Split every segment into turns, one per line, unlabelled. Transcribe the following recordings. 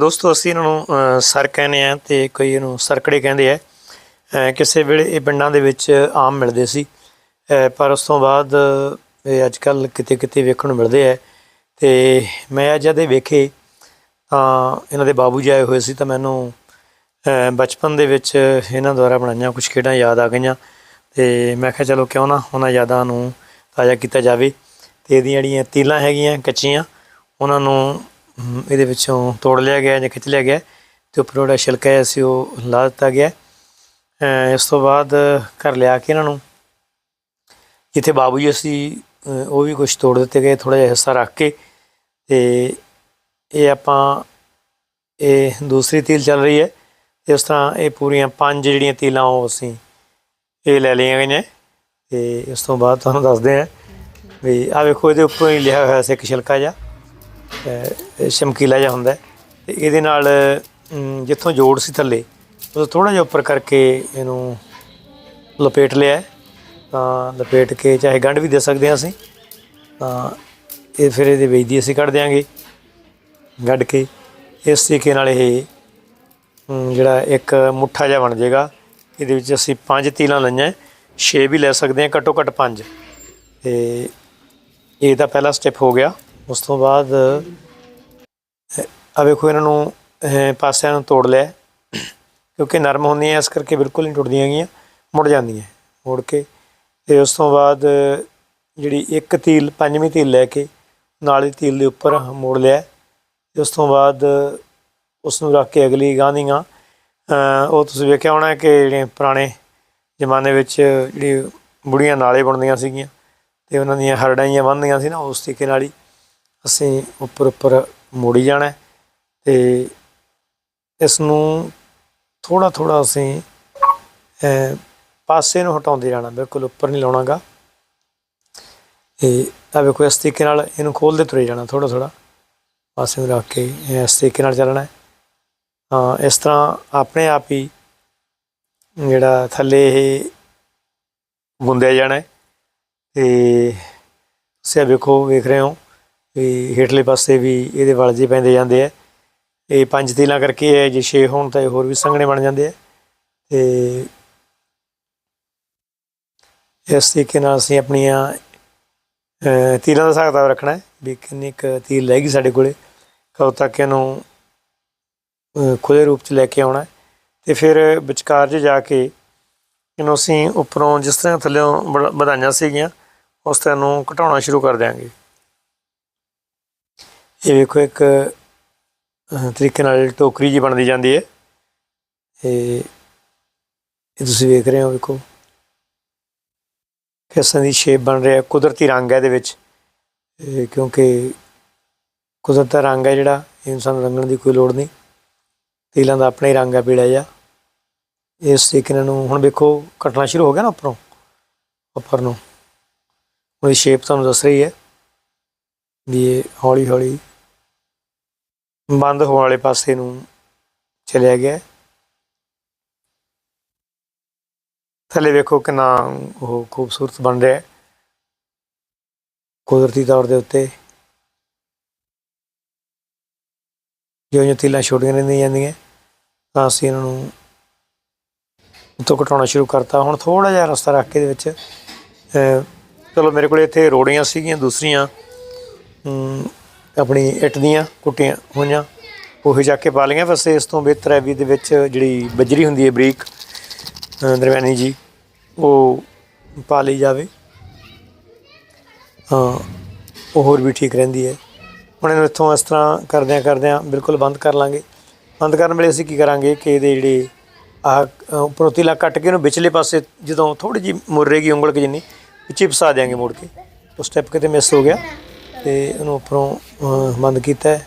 ਦੋਸਤੋ, ਅਸੀਂ ਇਹਨਾਂ ਨੂੰ ਸਰ ਕਹਿੰਦੇ ਆ ਤੇ ਕੋਈ ਇਹਨੂੰ ਸਰਕੜੇ ਕਹਿੰਦੇ ਆ। ਕਿਸੇ ਵੇਲੇ ਇਹ ਪਿੰਡਾਂ ਦੇ ਵਿੱਚ ਆਮ ਮਿਲਦੇ ਸੀ। ਪਰ ਉਸ ਤੋਂ ਬਾਅਦ ਇਹ ਅੱਜ ਕੱਲ ਕਿਤੇ ਕਿਤੇ ਵੇਖਣ ਨੂੰ ਮਿਲਦੇ ਆ। ਤੇ ਮੈਂ ਅੱਜ ਜਦ ਇਹ ਵੇਖੇ ਤਾਂ ਇਹਨਾਂ ਦੇ ਬਾਬੂ ਜੀ ਆਏ ਹੋਏ ਸੀ ਤਾਂ ਮੈਨੂੰ ਬਚਪਨ ਦੇ ਵਿੱਚ ਇਹਨਾਂ ਦੁਆਰਾ ਬਣਾਈਆਂ ਕੁਝ ਖੇਡਾਂ ਯਾਦ ਆ ਗਈਆਂ। ਤੇ ਮੈਂ ਕਿਹਾ, ਚਲੋ, ਕਿਉਂ ਨਾ ਉਹਨਾਂ ਯਾਦਾਂ ਨੂੰ ਤਾਜ਼ਾ ਕੀਤਾ ਜਾਵੇ। ਤੇ ਇਹਦੀਆਂ ਜਿਹੜੀਆਂ ਤੀਲਾਂ ਹੈਗੀਆਂ, ਕੱਚੀਆਂ, ਉਹਨਾਂ ਨੂੰ ਇਹਦੇ ਵਿੱਚੋਂ ਤੋੜ ਲਿਆ ਗਿਆ ਜਾਂ ਖਿੱਚ ਲਿਆ ਗਿਆ ਤੇ ਉੱਪਰ ਜਿਹੜਾ ਛਿਲਕਾ ਹੈ ਸੀ ਉਹ ਲਾ ਦਿੱਤਾ ਗਿਆ। ਇਸ ਤੋਂ ਬਾਅਦ ਘਰ ਲਿਆ ਕੇ ਇਹਨਾਂ ਨੂੰ। ਜਿੱਥੇ ਬਾਬੂ ਜੀ ਅਸੀਂ ਉਹ ਵੀ ਕੁਝ ਤੋੜ ਦਿੱਤੇ ਗਏ ਥੋੜਾ ਜਿਹਾ ਹਿੱਸਾ ਰੱਖ ਕੇ। ਤੇ ਇਹ ਆਪਾਂ, ਇਹ ਦੂਸਰੀ ਤੀਲ ਚੱਲ ਰਹੀ ਹੈ। ਇਸ ਤਰ੍ਹਾਂ ਇਹ ਪੂਰੀਆਂ ਪੰਜ ਜਿਹੜੀਆਂ ਤੀਲਾਂ ਉਹ ਅਸੀਂ ਇਹ ਲੈ ਲਈਆਂ ਗਈਆਂ। ਤੇ ਇਸ ਤੋਂ ਬਾਅਦ ਤੁਹਾਨੂੰ ਦੱਸਦੇ ਹਾਂ ਵੀ ਆ ਵੇਖੋ, ਇਹਦੇ ਉੱਪਰੋਂ ਹੀ ਲਿਆ ਹੋਇਆ ਸੀ ਇੱਕ ਛਿਲਕਾ ਜਿਹਾ। ਸ਼ਮਕੀਲਾ ਜਿਹਾ ਹੁੰਦਾ ਹੈ। ਤੇ ਇਹਦੇ ਨਾਲ ਜਿੱਥੋਂ ਜੋੜ ਸੀ ਥੱਲੇ ਉਹ ਥੋੜਾ ਜਿਹਾ ਉੱਪਰ ਕਰਕੇ ਇਹਨੂੰ ਲਪੇਟ ਲਿਆ ਤਾਂ ਲਪੇਟ ਕੇ ਚਾਹੇ ਗੰਢ ਵੀ ਦੇ ਸਕਦੇ ਹਾਂ ਅਸੀਂ। ਤਾਂ ਇਹ ਫਿਰ ਇਹਦੇ ਵਿੱਚ ਦੀ ਅਸੀਂ ਕੱਢ ਦਿਆਂਗੇ। ਗੱਡ ਕੇ ਇਸ ਤਰੀਕੇ ਨਾਲ ਇਹ ਜਿਹੜਾ ਇੱਕ ਮੁੱਠਾ ਜਿਹਾ ਬਣ ਜਾਏਗਾ। ਇਹਦੇ ਵਿੱਚ ਅਸੀਂ ਪੰਜ ਤੀਲਾਂ ਲਈਆਂ ਛੇ ਵੀ ਲੈ ਸਕਦੇ ਹਾਂ, ਘੱਟੋ ਘੱਟ ਪੰਜ। ਤੇ ਇਹ ਤਾਂ ਪਹਿਲਾ ਸਟੈਪ ਹੋ ਗਿਆ। ਉਸ ਤੋਂ ਬਾਅਦ ਆ ਵੇਖੋ ਇਹਨਾਂ ਨੂੰ ਪਾਸਿਆਂ ਨੂੰ ਤੋੜ ਲਿਆ ਕਿਉਂਕਿ ਨਰਮ ਹੁੰਦੀਆਂ ਇਸ ਕਰਕੇ ਬਿਲਕੁਲ ਨਹੀਂ ਟੁੱਟਦੀਆਂ ਗੀਆਂ ਮੁੜ ਜਾਂਦੀਆਂ ਮੁੜ ਕੇ। ਤੇ ਉਸ ਤੋਂ ਬਾਅਦ, ਜਿਹੜੀ ਇੱਕ ਤੀਲ, ਪੰਜਵੀਂ ਤੀਲ ਲੈ ਕੇ ਨਾਲ ਹੀ ਤੀਲ ਦੇ ਉੱਪਰ ਮੋੜ ਲਿਆ ਤੇ ਉਸ ਤੋਂ ਬਾਅਦ ਉਸ ਨੂੰ ਰੱਖ ਕੇ ਅਗਲੀ ਗਾਂ ਉਹ ਤੁਸੀਂ ਵੇਖਿਆ ਹੋਣਾ ਕਿ ਜਿਹੜੇ ਪੁਰਾਣੇ ਜ਼ਮਾਨੇ ਵਿੱਚ ਜਿਹੜੀ ਬੁੜੀਆਂ ਨਾਲੇ ਬਣਦੀਆਂ ਸੀਗੀਆਂ, ਤੇ ਉਹਨਾਂ ਦੀਆਂ ਹਰੜਾਈਆਂ ਬੰਨਦੀਆਂ ਸੀ ਨਾ, ਉਸ ਤਰੀਕੇ ਨਾਲ ਹੀ। ਅਸੀਂ ਉੱਪਰ ਉੱਪਰ ਮੋੜੀ ਜਾਣਾ ਹੈ ਤੇ ਇਸ ਨੂੰ ਥੋੜਾ ਥੋੜਾ ਅਸੀਂ ਪਾਸੇ ਨੂੰ ਹਟਾਉਂਦੇ ਜਾਣਾ ਬਿਲਕੁਲ ਉੱਪਰ ਨਹੀਂ ਲਾਉਣਾਗਾ ਤੇ ਆ ਵੇਖੋ, ਇਸ ਤਰੀਕੇ ਨਾਲ ਇਹਨੂੰ ਖੋਲਦੇ ਤੁਰੇ ਜਾਣਾ ਥੋੜਾ ਥੋੜਾ ਪਾਸੇ ਨੂੰ ਰੱਖ ਕੇ ਇਸ ਤਰੀਕੇ ਨਾਲ ਚੱਲਣਾ ਹੈ, ਇਸ ਤਰ੍ਹਾਂ ਆਪਣੇ ਆਪ ਹੀ ਜਿਹੜਾ ਥੱਲੇ ਇਹ ਗੁੰਦਿਆ ਜਾਣਾ ਹੈ। ਤੇ ਤੁਸੀਂ ਆਹ ਵੇਖੋ, ਵੇਖ ਰਹੇ ਹੋ। ਵੀ ਹੇਠਲੇ ਪਾਸੇ ਵੀ ਇਹਦੇ ਵਲ ਜੇ ਪੈਂਦੇ ਜਾਂਦੇ ਆ। ਇਹ ਪੰਜ ਤੀਲਾਂ ਕਰਕੇ ਹੈ ਜੇ ਛੇ ਹੋਣ ਤਾਂ ਇਹ ਹੋਰ ਵੀ ਸੰਘਣੇ ਬਣ ਜਾਂਦੇ ਆ। ਤੇ ਇਸ ਤਰੀਕੇ ਨਾਲ ਅਸੀਂ ਆਪਣੀਆਂ ਅਹ, ਤੀਲਾਂ ਦਾ ਹਿਸਾਬ ਕਿਤਾਬ ਰੱਖਣਾ ਹੈ ਵੀ ਕਿੰਨੀ ਕੁ ਤੀਲ ਰਹਿ ਸਾਡੇ ਕੋਲੇ। ਕਦੋਂ ਤੱਕ ਇਹਨੂੰ ਅਹ, ਖੁੱਲੇ ਰੂਪ ਚ ਲੈ ਕੇ ਆਉਣਾ ਹੈ। ਤੇ ਫਿਰ ਵਿਚਕਾਰ 'ਚ ਜਾ ਕੇ ਇਹਨੂੰ ਅਸੀਂ ਉੱਪਰੋਂ ਜਿਸ ਤਰ੍ਹਾਂ ਥੱਲੇੋਂ ਵਧ- ਵਧਾਈਆਂ ਸੀਗੀਆਂ ਉਸ ਤਰ੍ਹਾਂ ਨੂੰ ਘਟਾਉਣਾ ਸ਼ੁਰੂ ਕਰ ਦਿਆਂਗੇ। ਇਹ ਵੇਖੋ ਇੱਕ ਤਰੀਕੇ ਨਾਲ ਟੋਕਰੀ ਜੀ ਬਣਦੀ ਜਾਂਦੀ ਹੈ। ਇਹ ਇਹ ਤੁਸੀਂ ਵੇਖ ਰਹੇ ਹੋ, ਵੇਖੋ। ਕਿਸ ਤਰ੍ਹਾਂ ਦੀ ਸ਼ੇਪ ਬਣ ਰਿਹਾ, ਕੁਦਰਤੀ ਰੰਗ ਹੈ ਇਹਦੇ ਵਿੱਚ। ਕਿਉਂਕਿ ਕੁਦਰਤ ਦਾ ਰੰਗ ਹੈ ਜਿਹੜਾ ਇਨਸਾਨ ਰੰਗਣ ਦੀ ਕੋਈ ਲੋੜ ਨਹੀਂ। ਤੀਲਾਂ ਦਾ ਆਪਣਾ ਹੀ ਰੰਗ ਹੈ, ਪੀਲਾ ਜਿਹਾ। ਇਸ ਤਰੀਕੇ ਨਾਲ ਨੂੰ ਹੁਣ ਵੇਖੋ, ਕੱਟਣਾ ਸ਼ੁਰੂ ਹੋ ਗਿਆ ਨਾ ਉੱਪਰੋਂ, ਉੱਪਰ ਨੂੰ। ਉਹਦੀ ਸ਼ੇਪ ਤੁਹਾਨੂੰ ਦੱਸ ਰਹੀ ਹੈ ਵੀ ਇਹ ਹੌਲੀ ਹੌਲੀ ਬੰਦ ਹੋਣ ਵਾਲੇ ਪਾਸੇ ਨੂੰ ਚਲਿਆ ਗਿਆ ਥੱਲੇ ਵੇਖੋ ਕਿੰਨਾ ਉਹ ਖੂਬਸੂਰਤ ਬਣ ਰਿਹਾ ਕੁਦਰਤੀ ਤੌਰ ਦੇ ਉੱਤੇ ਜਿਉਂ ਜਿਉਂ ਤੀਲਾਂ ਛੋਟੀਆਂ ਰਹਿੰਦੀਆਂ ਜਾਂਦੀਆਂ ਤਾਂ ਅਸੀਂ ਇਹਨਾਂ ਨੂੰ ਉੱਤੋਂ ਘਟਾਉਣਾ ਸ਼ੁਰੂ ਕਰਤਾ। ਹੁਣ ਥੋੜਾ ਜਿਹਾ ਰਸਤਾ ਰੱਖ ਕੇ ਦੇ ਵਿੱਚ ਚਲੋ ਮੇਰੇ ਕੋਲ ਇੱਥੇ ਰੋੜੀਆਂ ਸੀਗੀਆਂ, ਦੂਸਰੀਆਂ। ਆਪਣੀ ਇੱਟ ਦੀਆਂ ਕੁੱਟੀਆਂ ਹੋਈਆਂ ਉਹ ਜਾ ਕੇ ਪਾ ਲਈਆਂ। ਵੈਸੇ ਇਸ ਤੋਂ ਬਿਹਤਰ ਹੈ ਵੀ ਦੇ ਵਿੱਚ ਜਿਹੜੀ ਬਜਰੀ ਹੁੰਦੀ ਹੈ ਬਰੀਕ ਦਰਮਿਆਨੀ ਜੀ ਉਹ ਪਾ ਲਈ ਜਾਵੇ। ਹਾਂ ਉਹ ਹੋਰ ਵੀ ਠੀਕ ਰਹਿੰਦੀ ਹੈ। ਹੁਣ ਇਹਨੂੰ ਇੱਥੋਂ ਇਸ ਤਰ੍ਹਾਂ ਕਰਦਿਆਂ ਕਰਦਿਆਂ ਬਿਲਕੁਲ ਬੰਦ ਕਰ ਲਾਂਗੇ। ਬੰਦ ਕਰਨ ਵੇਲੇ ਅਸੀਂ ਕੀ ਕਰਾਂਗੇ ਕਿ ਇਹਦੇ ਜਿਹੜੇ ਆਹ ਅ, ਉੱਪਰੋਂ ਕੱਟ ਕੇ ਇਹਨੂੰ ਵਿਚਲੇ ਪਾਸੇ ਜਦੋਂ ਥੋੜੀ ਜਿਹੀ ਮੁਰੇਗੀ ਉਂਗਲ ਕੇ ਜਿੰਨੀ ਵਿੱਚ ਹੀ ਫਸਾ ਦਿਆਂਗੇ ਮੋੜ ਕੇ। ਉਹ ਸਟੈਪ ਕਿਤੇ ਮਿਸ ਹੋ ਗਿਆ। ਤੇ ਇਹਨੂੰ ਉੱਪਰੋਂ ਬੰਦ ਕੀਤਾ ਹੈ।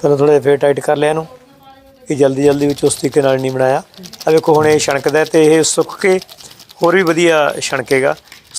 ਥੋੜਾ ਥੋੜਾ ਫੇਰ ਟਾਈਟ ਕਰ ਲਿਆ ਇਹਨੂੰ, ਕਿ ਜਲਦੀ ਜਲਦੀ ਵਿੱਚ ਉਸ ਤਰੀਕੇ ਨਾਲ ਨਹੀਂ ਬਣਾਇਆ। ਆ ਵੇਖੋ, ਹੁਣ ਇਹ ਛਣਕਦਾ ਹੈ ਤੇ ਇਹ ਸੁੱਕ ਕੇ ਹੋਰ ਵੀ ਵਧੀਆ ਛਣਕੇਗਾ।